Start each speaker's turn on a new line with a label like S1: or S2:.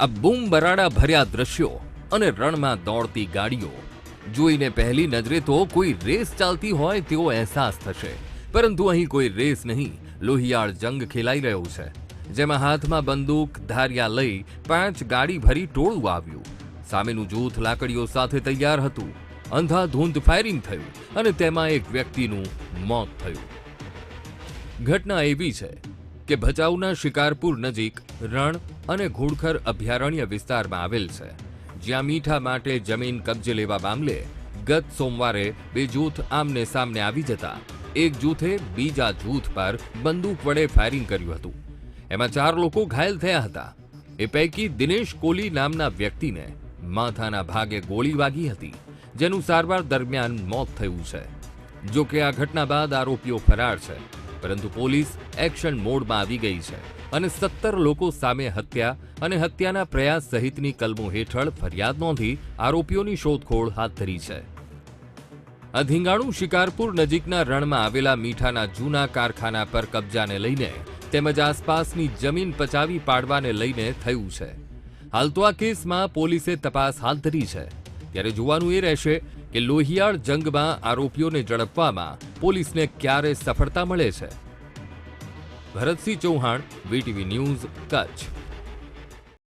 S1: આ બૂમ બરાડા ભર્યા દ્રશ્યો અને રણમાં દોડતી ગાડીઓ. જોઈને પહેલી નજરે તો કોઈ રેસ ચાલતી હોય તેવો અહેસાસ થશે. પરંતુ અહીં કોઈ રેસ નહીં, લોહિયાળ જંગ ખેલાઈ રહ્યો છે. જેમાં હાથમાં બંદૂક, ધારિયા લઈ પાંચ ગાડી ભરી ટોળું આવ્યું. સામેનું જૂથ લાકડીઓ સાથે તૈયાર હતું. અંધાધૂંધ ફાયરિંગ થયું અને તેમાં એક વ્યક્તિનું મોત થયું. ઘટના એવી છે કે ભચાઉના શિકારપુર નજીક રણ અને ઘોડખર અભયારણ્ય વિસ્તારમાં આવેલ છે. જ્યાં મીઠા માટે જમીન કબજે લેવા મામલે ગત સોમવારે બે જૂથ આમને સામને આવી જતા એક જૂથે બીજા જૂથ પર બંદૂક વડે ફાયરિંગ કર્યું હતું. એમાં ચાર લોકો ઘાયલ થયા હતા. એ પૈકી દિનેશ કોલી નામના વ્યક્તિને માથાના ભાગે ગોળી વાગી હતી, જેનું સારવાર દરમિયાન મોત થયું છે. જોકે આ ઘટના બાદ આરોપીઓ ફરાર છે. પરંતુ પોલીસ એક્શન મોડમાં આવી ગઈ છે અને સત્તર લોકો સામે હત્યા અને હત્યાના પ્રયાસ સહિતની કલમો હેઠળ ફરિયાદ નોંધી આરોપીઓની શોધખોળ હાથ ધરી છે. આ શિકારપુર નજીકના રણમાં આવેલા મીઠાના જૂના કારખાના પર કબજાને લઈને તેમજ આસપાસની જમીન પચાવી પાડવાને લઈને થયું છે. હાલ તો આ કેસમાં પોલીસે તપાસ હાથ ધરી છે. ત્યારે જોવાનું એ રહેશે કે લોહિયાળ જંગમાં આરોપીઓને ઝડપવામાં પોલીસને ક્યારે સફળતા મળે છે? Bharatsinh Chauhan, VTV news, Kutch.